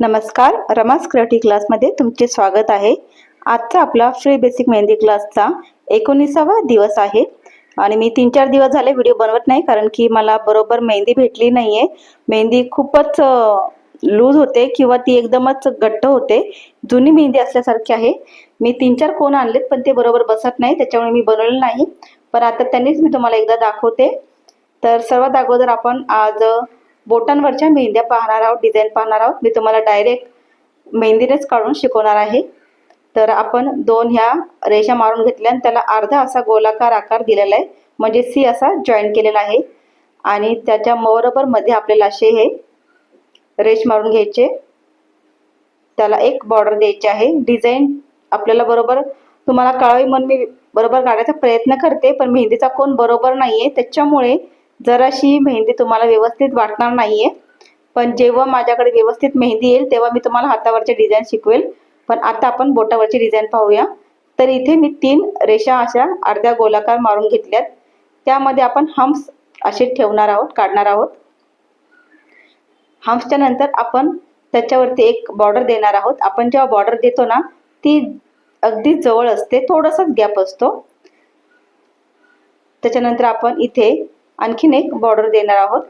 नमस्कार रमास क्रिएटिव्ह क्लासमध्ये तुमचे स्वागत आहे. आजचा आपला फ्री बेसिक मेहंदी क्लासचा एकोणीसावा दिवस आहे. आणि मी तीन चार दिवस झाले व्हिडिओ बनवत नाही कारण की मला बरोबर मेहंदी भेटली नाही आहे मेहंदी खूपच लूज होते किंवा ती एकदमच घट्ट होते. जुनी मेहंदी असल्यासारखी आहे. मी तीन चार कोण आणलेत पण ते बरोबर बसत नाही त्याच्यामुळे मी बनवलेलं नाही. पण आता त्यांनीच मी तुम्हाला एकदा दाखवते. तर सर्वात अगोदर आपण आज बोटांवरच्या मेहंद्या पाहणार आहोत डिझाईन पाहणार आहोत. मी तुम्हाला डायरेक्ट मेहंदीनेच काढून शिकवणार आहे. तर आपण दोन ह्या रेषा मारून घेतल्या आणि त्याला अर्धा असा गोलाकार आकार दिलेला आहे. म्हणजे सी असा जॉईन केलेला आहे. आणि त्याच्या बरोबरमध्ये आपल्याला असे हे रेष मारून घ्यायचे. त्याला एक बॉर्डर द्यायची आहे. डिझाईन आपल्याला बरोबर तुम्हाला कळावी म्हणून मी बरोबर काढायचा प्रयत्न करते पण मेहंदीचा कोण बरोबर नाहीये. त्याच्यामुळे जराशी मेहंदी तुम्हाला व्यवस्थित वाटणार नाहीये पण जेव्हा माझ्याकडे व्यवस्थित मेहंदी येईल तेव्हा मी तुम्हाला हातावरचे डिझाईन शिकवेल. पण आता आपण बोटावरची डिझाईन पाहूया. तर इथे मी तीन रेषा अशा अर्ध्या गोलाकार मारून घेतल्यात. त्यामध्ये आपण हम्स असे ठेवणार आहोत काढणार आहोत. हम्सच्या नंतर आपण त्याच्यावरती एक बॉर्डर देणार आहोत. आपण जेव्हा बॉर्डर देतो ना ती अगदी जवळ असते थोडासाच गॅप असतो. त्याच्यानंतर आपण इथे आणखीन एक बॉर्डर देणार आहोत.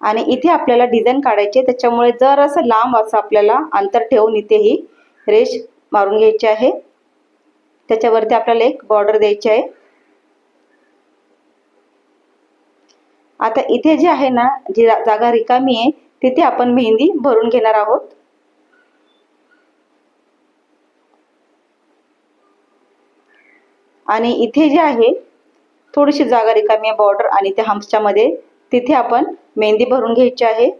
आणि इथे आपल्याला डिझाईन काढायची त्याच्यामुळे जर असं लांब असं आपल्याला अंतर ठेवून इथे ही रेष मारून घ्यायची आहे. त्याच्यावरती आपल्याला एक बॉर्डर द्यायची आहे. आता इथे जे आहे ना जी जागा रिकामी आहे तिथे आपण मेहंदी भरून घेणार आहोत. आणि इथे जे आहे थोडीशी जागा रिकामी आहे बॉर्डर आणि त्या हम्सच्या मध्ये तिथे आपण मेहंदी भरून घ्यायची आहे.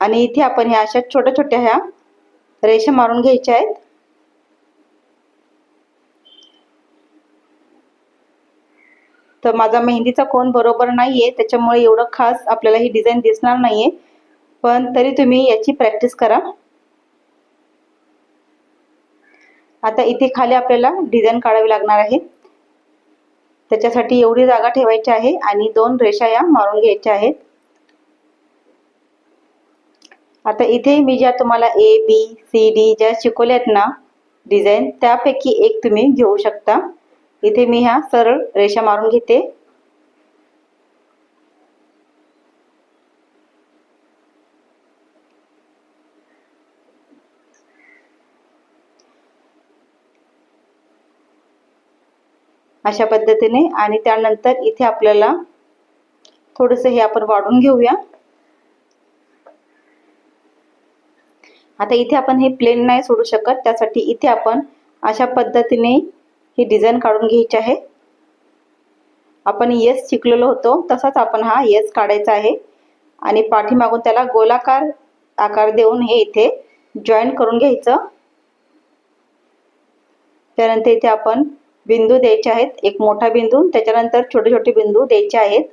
आणि इथे आपण ह्या अशा छोट्या छोट्या ह्या रेषा मारून घ्यायच्या आहेत. तर माझा मेहंदीचा कोण बरोबर नाहीये त्याच्यामुळे एवढं खास आपल्याला ही डिझाईन दिसणार नाहीये. पण तरी तुम्ही याची प्रॅक्टिस करा. आता इथे खाली आपल्याला डिझाईन काढावी लागणार आहे. त्याच्यासाठी एवढी जागा ठेवायची आहे आणि दोन रेषा या मारून घ्यायच्या आहेत. आता इथे मी ज्या तुम्हाला ए बी सी डी ज्या शिकवल्यात ना डिझाईन त्यापैकी एक तुम्ही घेऊ शकता. इथे मी ह्या सरळ रेषा मारून घेते. अशा पद्धतीने. आणि त्यानंतर इथे आपल्याला थोडस हे आपण वाढून घेऊया. आता इथे आपण हे प्लेन नाही सोडू शकत. त्यासाठी इथे आपण अशा पद्धतीने ही डिझाईन काढून घ्यायची आहे. आपण येस शिकलेलो होतो. तसाच आपण हा येस काढायचा आहे. आणि पाठीमागून त्याला गोलाकार आकार देऊन हे इथे जॉईन करून घ्यायचं. त्यानंतर इथे आपण बिंदू द्यायचे आहेत. एक मोठा बिंदू त्याच्यानंतर छोटे छोटे बिंदू द्यायचे आहेत.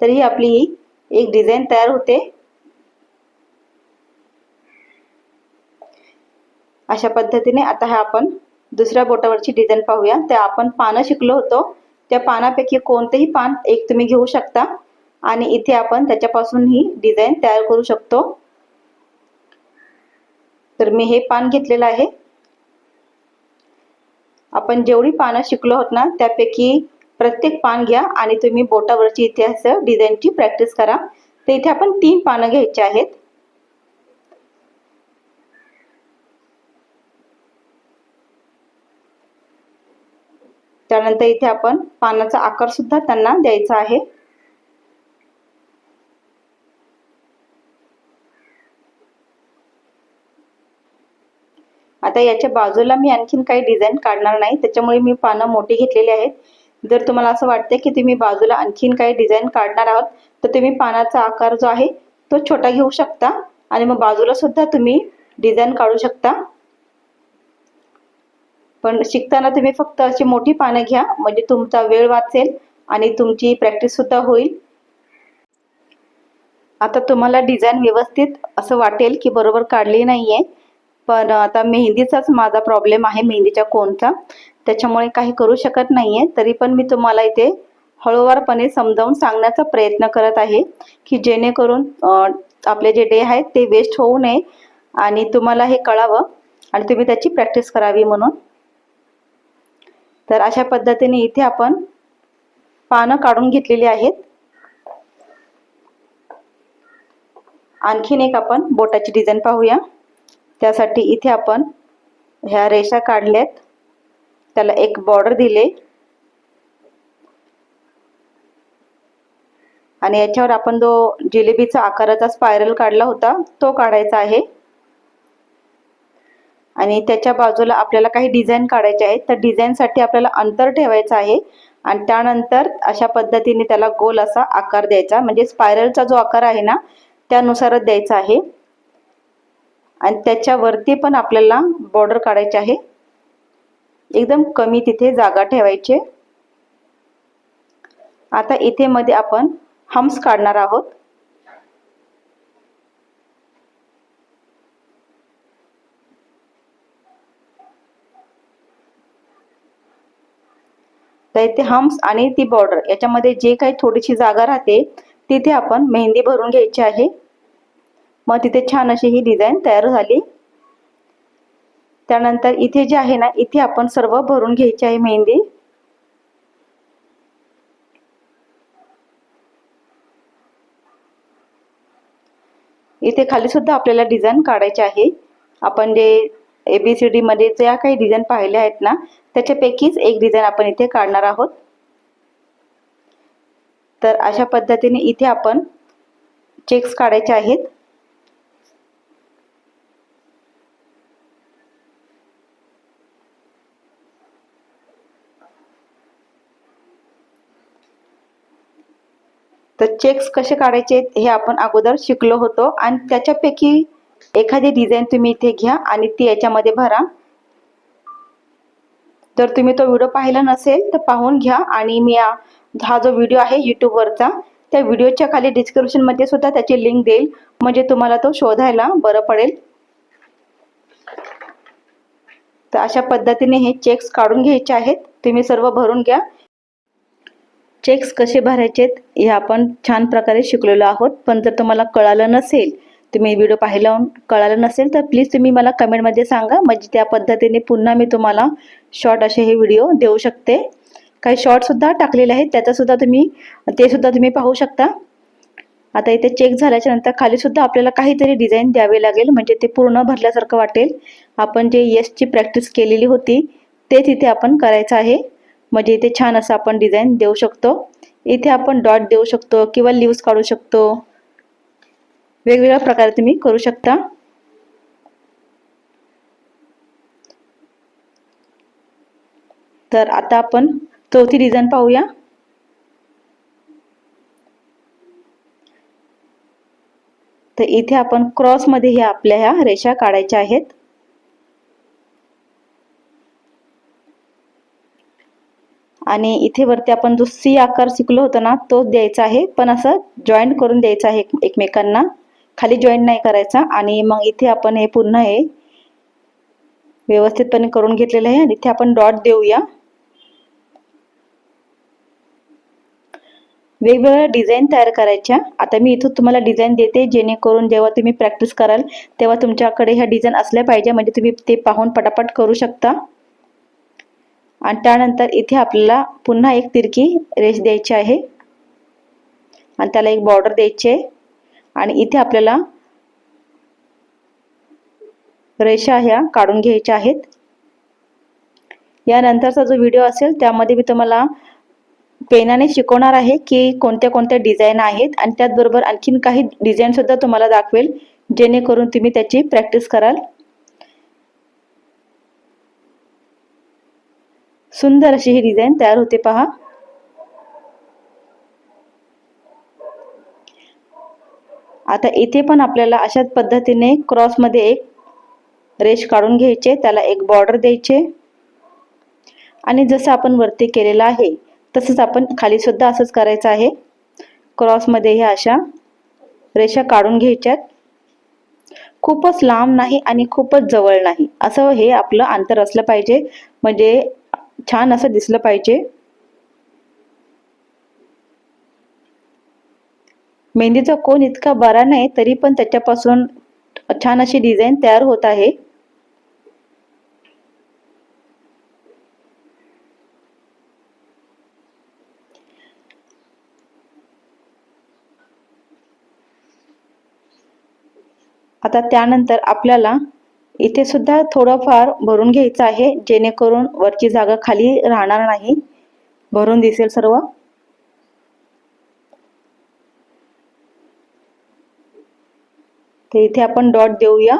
तर ही आपली ही एक डिझाईन तयार होते. अशा पद्धतीने आता हा आपण दुसऱ्या बोटावरची डिझाईन पाहूया. त्या आपण पानं शिकलो होतो. त्या पानापैकी कोणतेही पान एक तुम्ही घेऊ शकता. आणि इथे आपण त्याच्यापासून ही डिझाईन तयार करू शकतो. तर मी हे पान घेतलेलं आहे. आपण जेवढी पानं शिकलो आहोत ना त्यापैकी प्रत्येक पान घ्या आणि तुम्ही बोटावरची इथे असं डिझाईनची प्रॅक्टिस करा. तर इथे आपण तीन पानं घ्यायची आहेत. त्यानंतर इथे आपण पानाचा आकार सुद्धा त्यांना द्यायचा आहे. आता याच्या बाजूला मी आणखीन काही डिझाईन काढणार नाही. त्याच्यामुळे मी पानं मोठी घेतलेली आहेत. जर तुम्हाला असं वाटतं की तुम्ही बाजूला आणखीन काही डिझाईन काढणार आहात तर तुम्ही पानाचा आकार जो आहे तो छोटा घेऊ शकता. आणि मग बाजूला सुद्धा तुम्ही डिझाईन काढू शकता. पण शिकताना तुम्ही फक्त अशी मोठी पानं घ्या. म्हणजे तुमचा वेळ वाचेल आणि तुमची प्रॅक्टिस सुद्धा होईल. आता तुम्हाला डिझाईन व्यवस्थित असं वाटेल की बरोबर काढली नाहीये. पण आता मेहंदीचाच माझा प्रॉब्लेम आहे मेहंदीच्या कोणचा. त्याच्यामुळे काही करू शकत नाही आहे तरी पण मी तुम्हाला इथे हळूवारपणे समजावून सांगण्याचा प्रयत्न करत आहे की जेणेकरून आपले जे डे आहेत ते वेस्ट होऊ नये आणि तुम्हाला हे कळावं आणि तुम्ही त्याची प्रॅक्टिस करावी म्हणून. तर अशा पद्धतीने इथे आपण पानं काढून घेतलेली आहेत. आणखीन एक आपण बोटाची डिझाईन पाहूया. त्यासाठी इथे आपण ह्या रेषा काढल्यात. त्याला एक बॉर्डर दिले. आणि याच्यावर आपण जो जिलेबीचा आकाराचा स्पायरल काढला होता तो काढायचा आहे. आणि त्याच्या बाजूला आपल्याला काही डिझाईन काढायचे आहेत. तर डिझाईनसाठी आपल्याला अंतर ठेवायचं आहे. आणि त्यानंतर अशा पद्धतीने त्याला गोल असा आकार द्यायचा. म्हणजे स्पायरलचा जो आकार आहे ना त्यानुसारच द्यायचा आहे. आणि त्याच्यावरती पण आपल्याला बॉर्डर काढायचे आहे. एकदम कमी तिथे जागा ठेवायचे. आता इथे मध्ये आपण हम्स काढणार आहोत. तर इथे हम्स आणि ती बॉर्डर याच्यामध्ये जे काही थोडीशी जागा राहते तिथे आपण मेहंदी भरून घ्यायची आहे. मग तिथे छान अशी ही डिझाईन तयार झाली. त्यानंतर इथे जे आहे ना इथे आपण सर्व भरून घ्यायची आहे मेहंदी. इथे खाली सुद्धा आपल्याला डिझाईन काढायचे आहे. आपण जे एबीसीडी मध्ये ज्या काही डिझाईन पाहिल्या आहेत ना त्याच्यापैकीच एक डिझाईन आपण इथे काढणार आहोत. तर अशा पद्धतीने इथे आपण चेक्स काढायचे आहेत. तर चेक्स कसे काढायचे हे आपण अगोदर शिकलो होतो. आणि त्याच्यापैकी एखादी डिझाईन तुम्ही इथे घ्या आणि ती याच्यामध्ये भरा. जर तुम्ही तो व्हिडिओ पाहिला नसेल तर पाहून घ्या आणि मी हा जो व्हिडिओ आहे यूट्यूबवरचा त्या व्हिडिओच्या खाली डिस्क्रिप्शनमध्ये सुद्धा त्याची लिंक देईल. म्हणजे तुम्हाला तो शोधायला बरं पडेल. तर अशा पद्धतीने हे चेक्स काढून घ्यायचे आहेत. तुम्ही सर्व भरून घ्या. चेक्स कसे भरायचे हे आपण छान प्रकारे शिकलेलो आहोत. पण जर तुम्हाला कळालं नसेल तुम्ही व्हिडिओ पाहिला कळालं नसेल तर प्लीज तुम्ही मला कमेंटमध्ये सांगा. म्हणजे त्या पद्धतीने पुन्हा मी तुम्हाला शॉर्ट असे हे व्हिडिओ देऊ शकते. काही शॉर्टसुद्धा टाकलेले आहेत. त्याचासुद्धा तुम्ही ते सुद्धा तुम्ही पाहू शकता. आता इथे चेक झाल्याच्यानंतर खालीसुद्धा आपल्याला काहीतरी डिझाईन द्यावे लागेल. म्हणजे ते पूर्ण भरल्यासारखं वाटेल. आपण जे येसची प्रॅक्टिस केलेली होती ते तिथे आपण करायचं आहे. म्हणजे इथे छान असं आपण डिझाईन देऊ शकतो. इथे आपण डॉट देऊ शकतो किंवा लिव्स काढू शकतो. वेगवेगळ्या प्रकारे तुम्ही करू शकता. तर आता आपण चौथी डिझाईन पाहूया. तर इथे आपण क्रॉसमध्ये ह्या आपल्या ह्या रेषा काढायच्या आहेत. आणि इथे वरती आपण जो सी आकार शिकलो होतो ना तो द्यायचा आहे. पण असं जॉईंट करून द्यायचा आहे एकमेकांना. खाली जॉईंट नाही करायचा आणि मग इथे आपण हे पुन्हा हे व्यवस्थितपणे करून घेतलेलं आहे आणि इथे आपण डॉट देऊया. वेगवेगळ्या डिझाईन तयार करायच्या. आता मी इथून तुम्हाला डिझाईन देते जेणेकरून जेव्हा तुम्ही प्रॅक्टिस कराल तेव्हा तुमच्याकडे ह्या डिझाईन असल्या पाहिजे. म्हणजे तुम्ही ते पाहून पटापट करू शकता. आणि त्यानंतर इथे आपल्याला पुन्हा एक तिरकी रेष द्यायची आहे. आणि त्याला एक बॉर्डर द्यायची आहे. आणि इथे आपल्याला रेषा ह्या काढून घ्यायच्या आहेत. यानंतरचा जो व्हिडिओ असेल त्यामध्ये मी तुम्हाला पेनाने शिकवणार आहे की कोणत्या कोणत्या डिझाईन आहेत आणि त्याचबरोबर आणखीन काही डिझाईन सुद्धा तुम्हाला दाखवेल जेणेकरून तुम्ही त्याची प्रॅक्टिस कराल. सुंदर अशी ही डिझाईन तयार होते पहा. आता इथे पण आपल्याला अशाच पद्धतीने क्रॉसमध्ये एक रेश काढून घ्यायचे त्याला एक बॉर्डर द्यायचे. आणि जसं आपण वरती केलेलं आहे तसंच आपण खाली सुद्धा असंच करायचं आहे. क्रॉसमध्ये ह्या अशा रेषा काढून घ्यायच्यात. खूपच लांब नाही आणि खूपच जवळ नाही. असं हे आपलं अंतर असलं पाहिजे. म्हणजे छान असं दिसलं पाहिजे. मेहंदीचा कोण इतका बरा नाही तरी पण त्याच्यापासून छान अशी डिझाईन तयार होत आहे. आता त्यानंतर आपल्याला इथे सुद्धा थोडंफार भरून घ्यायचं आहे जेणेकरून वरची जागा खाली राहणार नाही. भरून दिसेल सर्व. तर इथे आपण डॉट देऊया.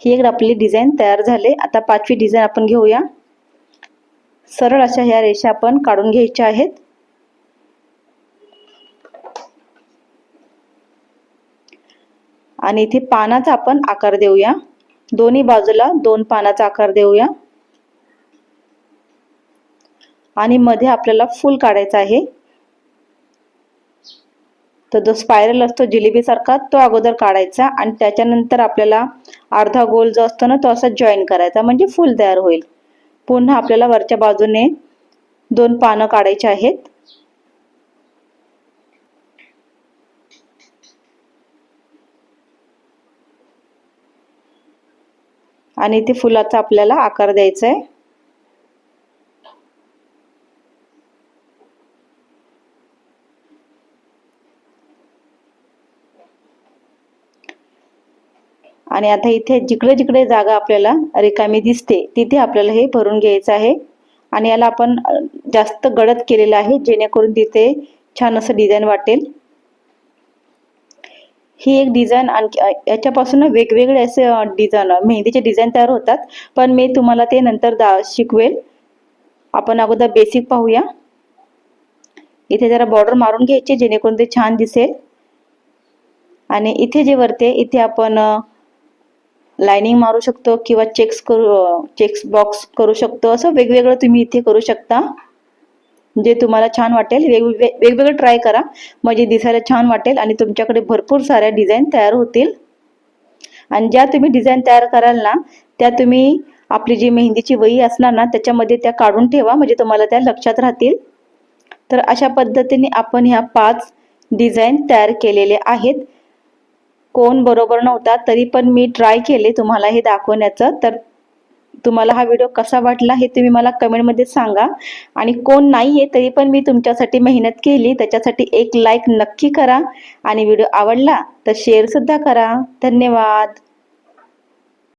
ही एक आपली डिझाईन तयार झाले. आता पाचवी डिझाईन आपण घेऊया. सरळ अशा ह्या रेषा आपण काढून घ्यायच्या आहेत. आणि इथे पानाचा आपण आकार देऊया. दोन्ही बाजूला दोन पानाचा आकार देऊया. आणि मध्ये आपल्याला फुल काढायचा आहे. तर जो स्पायरल असतो जिलेबीसारखा तो अगोदर काढायचा. आणि त्याच्यानंतर आपल्याला अर्धा गोल जो असतो ना तो असा जॉईन करायचा. म्हणजे फुल तयार होईल. पुन्हा आपल्याला वरच्या बाजूने दोन पानं काढायची आहेत. आणि ते फुलाचा आपल्याला आकार द्यायचा आहे. आणि आता इथे जिकडे जिकडे जागा आपल्याला रिकामी दिसते तिथे आपल्याला हे भरून घ्यायचं आहे. आणि याला आपण जास्त गडद केलेलं आहे जेणेकरून तिथे छान असं डिझाईन वाटेल. ही एक डिझाईन आणखी याच्यापासून वेगवेगळे असे डिझाईन मेहंदीचे डिझाईन तयार होतात. पण मी तुम्हाला ते नंतर दा शिकवेल. आपण अगोदर बेसिक पाहूया. इथे जरा बॉर्डर मारून घ्यायचे जेणेकरून ते छान दिसेल. आणि इथे जे वरते इथे आपण लाइनिंग मारू शकतो किंवा चेक्स करू चेक्स बॉक्स करू शकतो. असं वेगवेगळं तुम्ही इथे करू शकता. जे तुम्हाला छान वाटेल वेगवेगळे वेगवेगळं ट्राय करा. म्हणजे दिसायला छान वाटेल आणि तुमच्याकडे भरपूर साऱ्या डिझाईन तयार होतील. आणि ज्या तुम्ही डिझाईन तयार कराल ना त्या तुम्ही आपली जी मेहंदीची वही असणार ना त्याच्यामध्ये त्या काढून ठेवा. म्हणजे तुम्हाला त्या लक्षात राहतील. तर अशा पद्धतीने आपण ह्या पाच डिझाईन तयार केलेले आहेत. कोण बरोबर नव्हता तरी पण मी ट्राय केले तुम्हाला हे दाखवण्याचं. तर तुम्हाला हा व्हिडिओ कसा वाटला हे तुम्ही मला कमेंटमध्ये सांगा. आणि कोण नाही आहे तरी पण मी तुमच्यासाठी मेहनत केली. त्याच्यासाठी एक लाईक नक्की करा. आणि व्हिडिओ आवडला तर शेअरसुद्धा करा. धन्यवाद.